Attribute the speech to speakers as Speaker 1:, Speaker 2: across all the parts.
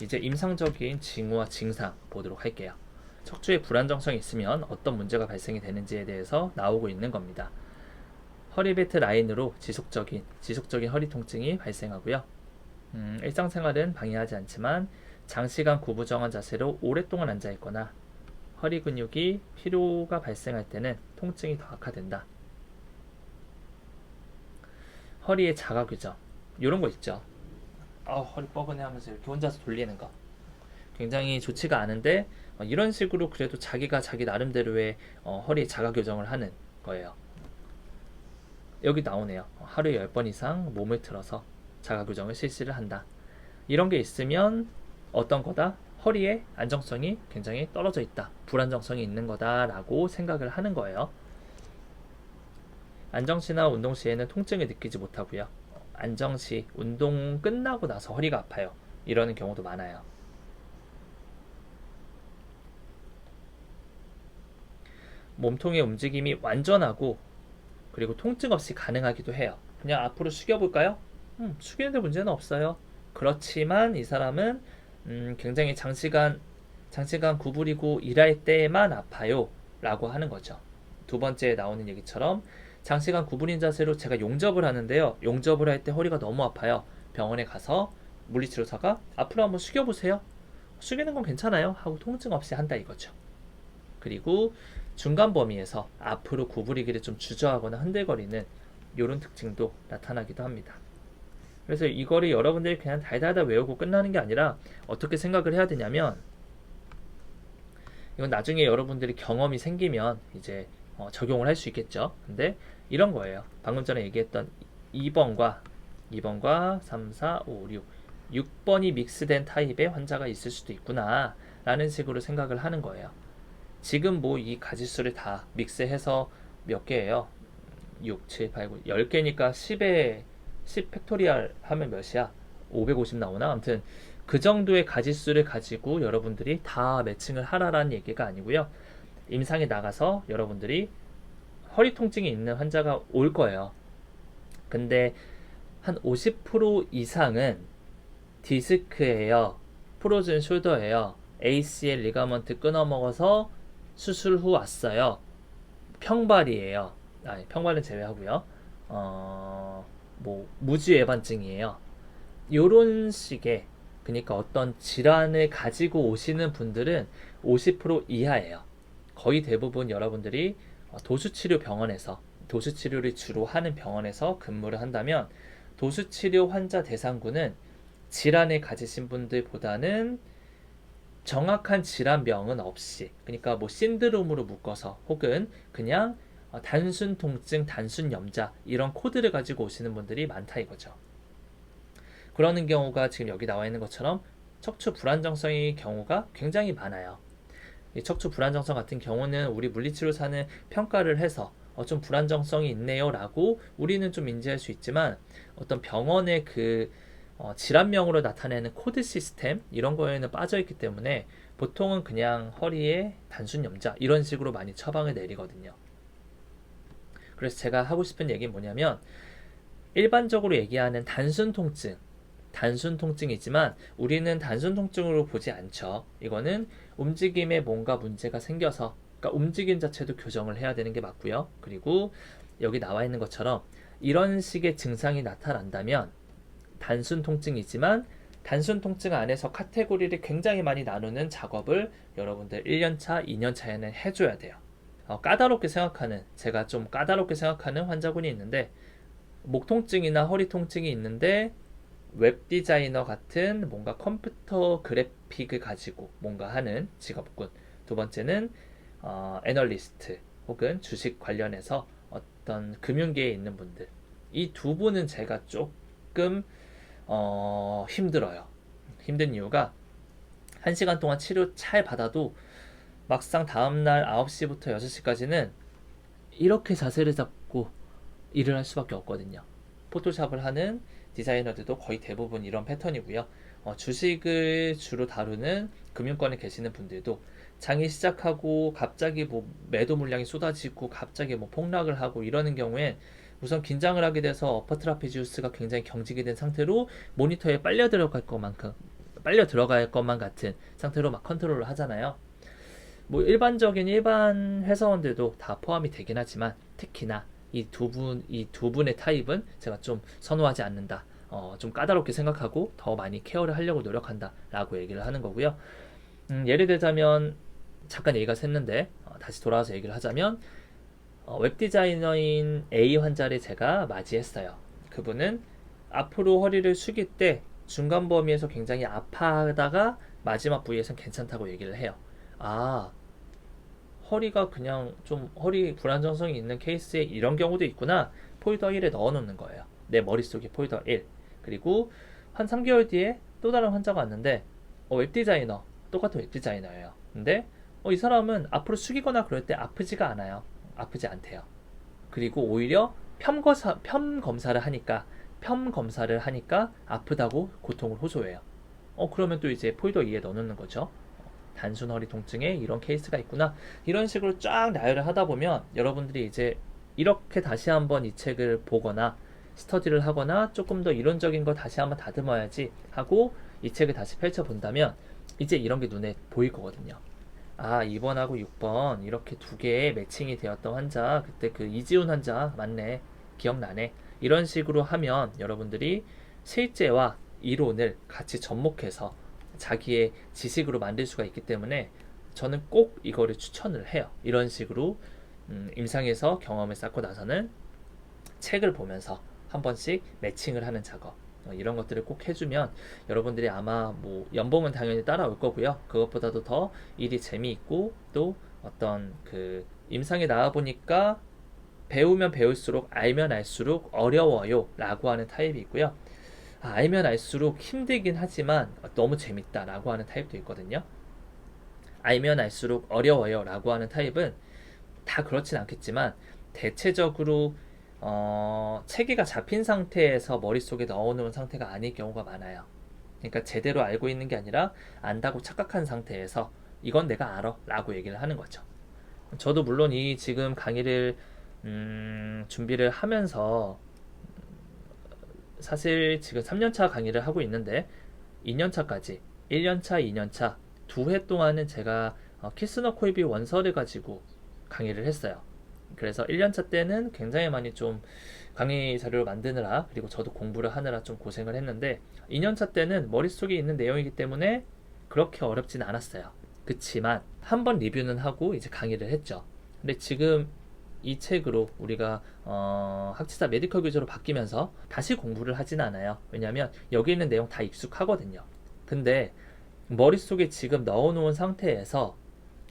Speaker 1: 이제 임상적인 징후와 증상 보도록 할게요. 척추에 불안정성이 있으면 어떤 문제가 발생이 되는지에 대해서 나오고 있는 겁니다. 허리베트 라인으로 지속적인 지속적인 허리 통증이 발생하고요. 음, 일상생활은 방해하지 않지만 장시간 구부정한 자세로 오랫동안 앉아 있거나 허리 근육이 피로가 발생할 때는 통증이 더 악화된다. 허리의 자가 교정 이런 거 있죠. 아 허리 뻐근해 하면서 이렇게 혼자서 돌리는 거 굉장히 좋지가 않은데 어, 이런 식으로 그래도 자기가 자기 나름대로의 어, 허리 자가 교정을 하는 거예요. 여기 나오네요. 하루에 10번 이상 몸을 틀어서 자가 교정을 실시를 한다. 이런 게 있으면 어떤 거다? 허리의 안정성이 굉장히 떨어져 있다. 불안정성이 있는 거다라고 생각을 하는 거예요. 안정 시나 운동 시에는 통증을 느끼지 못하고요. 안정시, 운동 끝나고 나서 허리가 아파요. 이러는 경우도 많아요. 몸통의 움직임이 완전하고 그리고 통증 없이 가능하기도 해요. 그냥 앞으로 숙여볼까요? 음, 숙이는데 문제는 없어요. 그렇지만 이 사람은 음, 굉장히 장시간 장시간 구부리고 일할 때만 아파요. 라고 하는 거죠. 두 번째에 나오는 얘기처럼 장시간 구부린 자세로 제가 용접을 하는데요. 용접을 할 때 허리가 너무 아파요. 병원에 가서 물리치료사가 앞으로 한번 숙여보세요. 숙이는 건 괜찮아요. 하고 통증 없이 한다 이거죠. 그리고 중간 범위에서 앞으로 구부리기를 좀 주저하거나 흔들거리는 이런 특징도 나타나기도 합니다. 그래서 이거를 여러분들이 그냥 달달달 외우고 끝나는 게 아니라 어떻게 생각을 해야 되냐면 이건 나중에 여러분들이 경험이 생기면 이제 어, 적용을 할 수 있겠죠. 근데 이런 거예요. 방금 전에 얘기했던 2번과 2번과 3, 4, 5, 6 6번이 믹스된 타입의 환자가 있을 수도 있구나 라는 식으로 생각을 하는 거예요. 지금 뭐 이 가지수를 다 믹스해서 몇 개예요? 6, 7, 8, 9, 10개니까 10에 10 팩토리얼 하면 몇이야? 550 나오나? 아무튼 그 정도의 가지수를 가지고 여러분들이 다 매칭을 하라라는 얘기가 아니고요. 임상에 나가서 여러분들이 허리 통증이 있는 환자가 올 거예요. 근데 한 50% 이상은 디스크예요. 프로즌 숄더예요. ACL 리가먼트 끊어먹어서 수술 후 왔어요. 평발이에요. 아니, 평발은 제외하고요. 어, 뭐 무지 외반증이에요. 요런 식의 그러니까 어떤 질환을 가지고 오시는 분들은 50% 이하예요. 거의 대부분 여러분들이 어, 도수치료 병원에서 도수치료를 주로 하는 병원에서 근무를 한다면 도수치료 환자 대상군은 질환을 가지신 분들보다는 정확한 질환명은 없이 그러니까 뭐 신드롬으로 묶어서 혹은 그냥 어, 단순 통증, 단순 염자 이런 코드를 가지고 오시는 분들이 많다 이거죠. 그러는 경우가 지금 여기 나와 있는 것처럼 척추 불안정성의 경우가 굉장히 많아요. 이 척추 불안정성 같은 경우는 우리 물리치료사는 평가를 해서 어, 좀 불안정성이 있네요라고 우리는 좀 인지할 수 있지만 어떤 병원의 그 어, 질환명으로 나타내는 코드 시스템 이런 거에는 빠져 있기 때문에 보통은 그냥 허리에 단순 염자 이런 식으로 많이 처방을 내리거든요. 그래서 제가 하고 싶은 얘기는 뭐냐면 일반적으로 얘기하는 단순 통증 단순 통증이지만 우리는 단순 통증으로 보지 않죠. 이거는 움직임에 뭔가 문제가 생겨서 그러니까 움직임 자체도 교정을 해야 되는 게 맞고요. 그리고 여기 나와 있는 것처럼 이런 식의 증상이 나타난다면 단순 통증이지만 단순 통증 안에서 카테고리를 굉장히 많이 나누는 작업을 여러분들 1년차, 2년차에는 해줘야 돼요. 어, 까다롭게 생각하는, 제가 좀 까다롭게 생각하는 환자분이 있는데, 목 통증이나 허리 통증이 있는데, 웹 디자이너 같은 뭔가 컴퓨터 그래픽을 가지고 뭔가 하는 직업군. 두 번째는 어, 애널리스트 혹은 주식 관련해서 어떤 금융계에 있는 분들. 이 두 분은 제가 조금 어, 힘들어요. 힘든 이유가 1시간 동안 치료 잘 받아도 막상 다음날 9시부터 6시까지는 이렇게 자세를 잡고 일을 할 수밖에 없거든요. 포토샵을 하는 디자이너들도 거의 대부분 이런 패턴이고요. 어, 주식을 주로 다루는 금융권에 계시는 분들도 장이 시작하고 갑자기 뭐 매도 물량이 쏟아지고 갑자기 뭐 폭락을 하고 이러는 경우에 우선 긴장을 하게 돼서 어퍼 트라피지우스가 굉장히 경직이 된 상태로 모니터에 빨려 들어갈 것만큼 빨려 들어갈 것만 같은 상태로 막 컨트롤을 하잖아요. 뭐 일반적인 일반 회사원들도 다 포함이 되긴 하지만 특히나 이 두 분, 이 두 분의 타입은 제가 좀 선호하지 않는다. 어, 좀 까다롭게 생각하고 더 많이 케어를 하려고 노력한다 라고 얘기를 하는 거고요. 음, 예를 들자면 잠깐 얘기가 샜는데 어, 다시 돌아와서 얘기를 하자면 어, 웹 디자이너인 A 환자를 제가 맞이했어요. 그분은 앞으로 허리를 숙일 때 중간 범위에서 굉장히 아파하다가 마지막 부위에선 괜찮다고 얘기를 해요. 아, 허리가 그냥 좀 허리 불안정성이 있는 케이스에 이런 경우도 있구나. 폴더 1에 넣어 놓는 거예요. 내 머릿속에 폴더 1. 그리고 한 3개월 뒤에 또 다른 환자가 왔는데 어, 웹 디자이너. 똑같은 웹 디자이너예요. 근데 어, 이 사람은 앞으로 숙이거나 그럴 때 아프지가 않아요. 아프지 않대요. 그리고 오히려 편 검사, 편 검사를 하니까 편 검사를 하니까 아프다고 고통을 호소해요. 어 그러면 또 이제 폴더 2에 넣어놓는 거죠. 단순 허리 통증에 이런 케이스가 있구나. 이런 식으로 쫙 나열을 하다 보면 여러분들이 이제 이렇게 다시 한번 이 책을 보거나 스터디를 하거나 조금 더 이론적인 거 다시 한번 다듬어야지 하고 이 책을 다시 펼쳐 본다면 이제 이런 게 눈에 보일 거거든요. 아, 2번하고 6번 이렇게 두 개의 매칭이 되었던 환자 그때 그 이지훈 환자 맞네. 기억나네. 이런 식으로 하면 여러분들이 실제와 이론을 같이 접목해서 자기의 지식으로 만들 수가 있기 때문에 저는 꼭 이거를 추천을 해요. 이런 식으로 음, 임상에서 경험을 쌓고 나서는 책을 보면서 한 번씩 매칭을 하는 작업 어, 이런 것들을 꼭 해주면 여러분들이 아마 뭐 연봉은 당연히 따라올 거고요. 그것보다도 더 일이 재미있고 또 어떤 그 임상에 나와 보니까 배우면 배울수록 알면 알수록 어려워요 라고 하는 타입이 있고요. 아, 알면 알수록 힘들긴 하지만 너무 재밌다 라고 하는 타입도 있거든요. 알면 알수록 어려워요 라고 하는 타입은 다 그렇진 않겠지만 대체적으로 어, 체계가 잡힌 상태에서 머릿속에 넣어놓은 상태가 아닐 경우가 많아요. 그러니까 제대로 알고 있는 게 아니라 안다고 착각한 상태에서 이건 내가 알아 라고 얘기를 하는 거죠. 저도 물론 이 지금 강의를 음, 준비를 하면서 사실 지금 3년차 강의를 하고 있는데 2년차까지 1년차, 2년차 두 해 동안은 제가 어, 키스너 코이비 원서를 가지고 강의를 했어요. 그래서 1년차 때는 굉장히 많이 좀 강의 자료를 만드느라 그리고 저도 공부를 하느라 좀 고생을 했는데 2년차 때는 머릿속에 있는 내용이기 때문에 그렇게 어렵진 않았어요. 그치만 한 번 리뷰는 하고 이제 강의를 했죠. 근데 지금 이 책으로 우리가 어, 학치사 메디컬 교재로 바뀌면서 다시 공부를 하진 않아요. 왜냐하면 여기 있는 내용 다 익숙하거든요. 근데 머릿속에 지금 넣어놓은 상태에서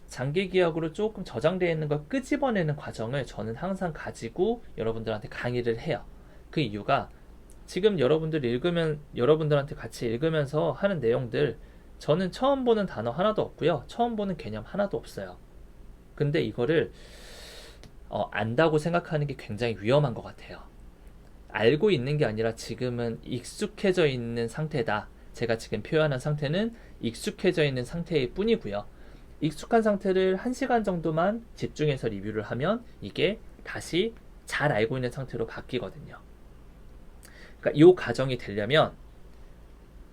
Speaker 1: 장기 기억으로 조금 저장되어 있는 걸 끄집어내는 과정을 저는 항상 가지고 여러분들한테 강의를 해요. 그 이유가 지금 여러분들 읽으면 여러분들한테 같이 읽으면서 하는 내용들 저는 처음 보는 단어 하나도 없고요. 처음 보는 개념 하나도 없어요. 근데 이거를 어, 안다고 생각하는 게 굉장히 위험한 것 같아요. 알고 있는 게 아니라 지금은 익숙해져 있는 상태다. 제가 지금 표현한 상태는 익숙해져 있는 상태일 뿐이고요. 익숙한 상태를 1시간 정도만 집중해서 리뷰를 하면 이게 다시 잘 알고 있는 상태로 바뀌거든요. 그러니까 이 과정이 되려면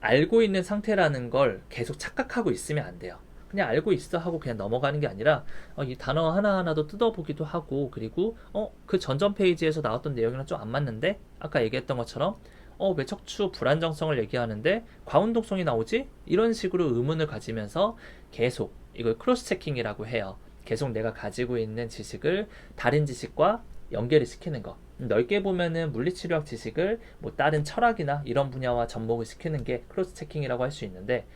Speaker 1: 알고 있는 상태라는 걸 계속 착각하고 있으면 안 돼요. 그냥 알고 있어 하고 그냥 넘어가는 게 아니라 어, 이 단어 하나하나도 뜯어보기도 하고 그리고 어, 그 전전 페이지에서 나왔던 내용이랑 좀 안 맞는데 아까 얘기했던 것처럼 어, 왜 척추 불안정성을 얘기하는데 과운동성이 나오지? 이런 식으로 의문을 가지면서 계속 이걸 크로스 체킹이라고 해요. 계속 내가 가지고 있는 지식을 다른 지식과 연결을 시키는 거. 넓게 보면은 물리치료학 지식을 뭐 다른 철학이나 이런 분야와 접목을 시키는 게 크로스 체킹이라고 할 수 있는데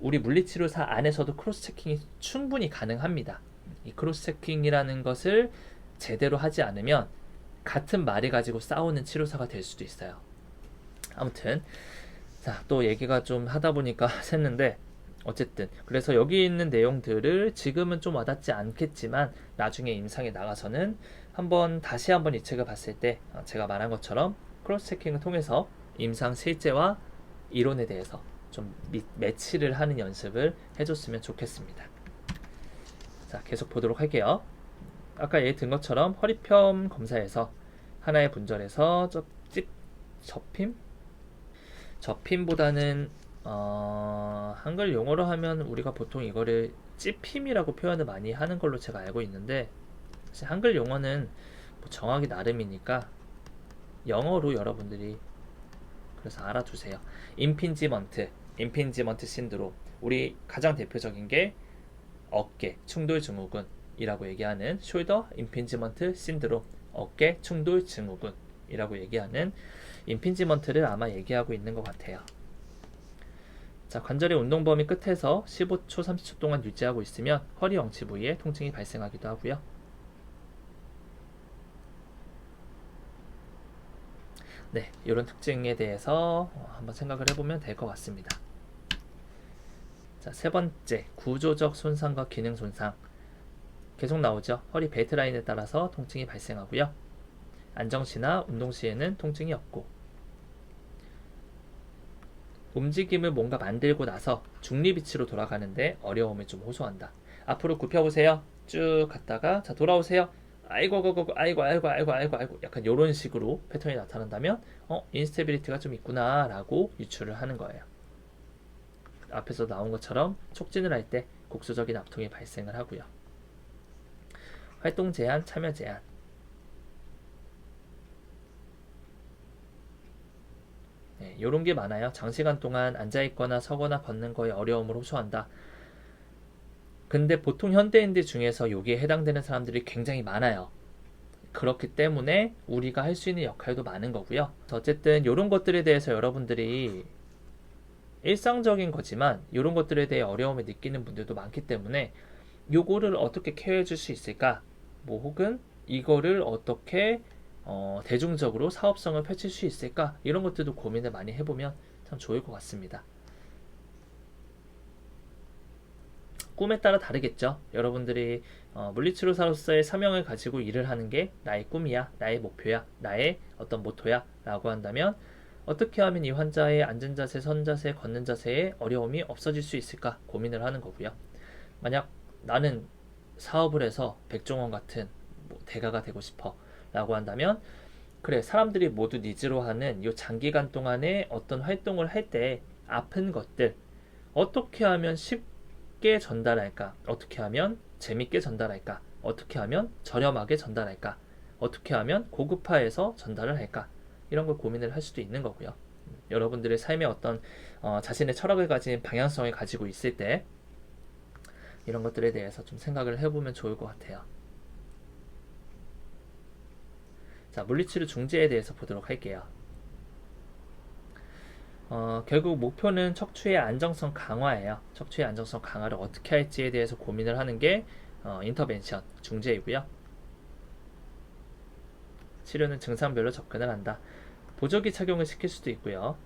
Speaker 1: 우리 물리치료사 안에서도 크로스 체킹이 충분히 가능합니다. 이 크로스 체킹이라는 것을 제대로 하지 않으면 같은 말을 가지고 싸우는 치료사가 될 수도 있어요. 아무튼 자, 또 얘기가 좀 하다 보니까 샜는데 어쨌든 그래서 여기 있는 내용들을 지금은 좀 와닿지 않겠지만 나중에 임상에 나가서는 한번 다시 한번 이 책을 봤을 때 어, 제가 말한 것처럼 크로스 체킹을 통해서 임상 실제와 이론에 대해서 좀 미, 매치를 하는 연습을 해줬으면 좋겠습니다. 자, 계속 보도록 할게요. 아까 얘기 든 것처럼 허리편 검사에서 하나의 분절에서 찝 접힘? 접힘보다는 어, 한글 용어로 하면 우리가 보통 이거를 찝힘이라고 표현을 많이 하는 걸로 제가 알고 있는데 사실 한글 용어는 뭐 정하기 나름이니까 영어로 여러분들이 그래서 알아두세요. 임핀지먼트, 임핀지먼트 신드롬. 우리 가장 대표적인 게 어깨 충돌 증후군이라고 얘기하는 숄더 임핀지먼트 신드롬, 어깨 충돌 증후군이라고 얘기하는 임핀지먼트를 아마 얘기하고 있는 것 같아요. 자, 관절의 운동 범위 끝에서 15초, 30초 동안 유지하고 있으면 허리 엉치 부위에 통증이 발생하기도 하고요. 네, 이런 특징에 대해서 어, 한번 생각을 해보면 될 것 같습니다. 자, 세 번째, 구조적 손상과 기능 손상. 계속 나오죠. 허리 벨트 라인에 따라서 통증이 발생하고요. 안정 시나 운동 시에는 통증이 없고, 움직임을 뭔가 만들고 나서 중립 위치로 돌아가는데 어려움을 좀 호소한다. 앞으로 굽혀 보세요. 쭉 갔다가 자 돌아오세요. 아이고 아이고 아이고 아이고 아이고 아이고 아이고 약간 이런 식으로 패턴이 나타난다면 어 인스테빌리티가 좀 있구나라고 유추를 하는 거예요. 앞에서 나온 것처럼 촉진을 할 때 국소적인 압통이 발생을 하고요. 활동 제한, 참여 제한. 네, 이런 게 많아요. 장시간 동안 앉아 있거나 서거나 걷는 거에 어려움을 호소한다. 근데 보통 현대인들 중에서 여기에 해당되는 사람들이 굉장히 많아요. 그렇기 때문에 우리가 할 수 있는 역할도 많은 거고요. 어쨌든 이런 것들에 대해서 여러분들이 일상적인 거지만 이런 것들에 대해 어려움을 느끼는 분들도 많기 때문에 요거를 어떻게 케어해 줄 수 있을까? 뭐 혹은 이거를 어떻게 어, 대중적으로 사업성을 펼칠 수 있을까? 이런 것들도 고민을 많이 해보면 참 좋을 것 같습니다. 꿈에 따라 다르겠죠. 여러분들이 어, 물리치료사로서의 사명을 가지고 일을 하는 게 나의 꿈이야, 나의 목표야, 나의 어떤 모토야 라고 한다면 어떻게 하면 이 환자의 앉은 자세, 선 자세, 걷는 자세에 어려움이 없어질 수 있을까 고민을 하는 거고요. 만약 나는 사업을 해서 백종원 같은 뭐 대가가 되고 싶어 라고 한다면 그래 사람들이 모두 니즈로 하는 이 장기간 동안에 어떤 활동을 할 때 아픈 것들 어떻게 하면 쉽게 전달할까? 어떻게 하면 재밌게 전달할까? 어떻게 하면 저렴하게 전달할까? 어떻게 하면 고급화해서 전달을 할까 이런 걸 고민을 할 수도 있는 거고요 여러분들의 삶의 어떤 어, 자신의 철학을 가진 방향성을 가지고 있을 때 이런 것들에 대해서 좀 생각을 해보면 좋을 것 같아요. 자, 물리치료 중재에 대해서 보도록 할게요. 어, 결국 목표는 척추의 안정성 강화예요. 척추의 안정성 강화를 어떻게 할지에 대해서 고민을 하는 게 어, 인터벤션, 중재이고요. 치료는 증상별로 접근을 한다. 보조기 착용을 시킬 수도 있고요.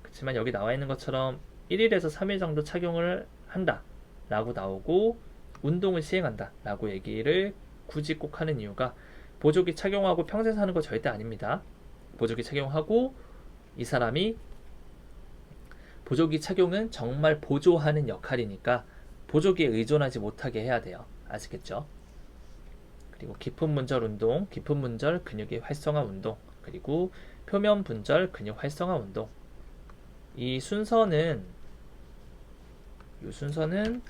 Speaker 1: 그렇지만 여기 나와 있는 것처럼 1일에서 3일 정도 착용을 한다. 라고 나오고 운동을 시행한다. 라고 얘기를 굳이 꼭 하는 이유가 보조기 착용하고 평생 사는 거 절대 아닙니다. 보조기 착용하고 이 사람이 보조기 착용은 정말 보조하는 역할이니까 보조기에 의존하지 못하게 해야 돼요. 아시겠죠? 그리고 깊은 문절 운동, 깊은 문절 근육의 활성화 운동, 그리고 표면 분절 근육 활성화 운동. 이 순서는 이 순서는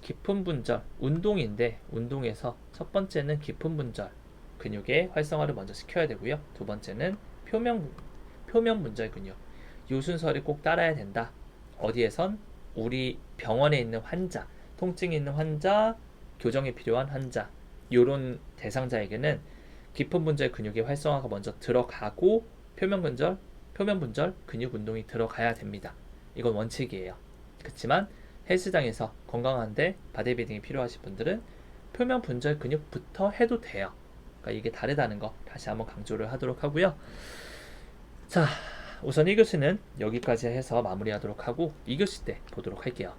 Speaker 1: 깊은 분절 운동인데 운동에서 첫 번째는 깊은 분절 근육의 활성화를 먼저 시켜야 되고요. 두 번째는 표면 표면 분절 근육 이 순서를 꼭 따라야 된다. 어디에선 우리 병원에 있는 환자, 통증이 있는 환자, 교정이 필요한 환자 이런 대상자에게는 깊은 분절 근육의 활성화가 먼저 들어가고 표면 분절, 표면 분절 근육 운동이 들어가야 됩니다. 이건 원칙이에요. 그렇지만 헬스장에서 건강한데 바디빌딩이 필요하신 분들은 표면 분절 근육부터 해도 돼요. 그러니까 이게 다르다는 거 다시 한번 강조를 하도록 하고요. 자, 우선 1교시는 여기까지 해서 마무리하도록 하고 2교시 때 보도록 할게요.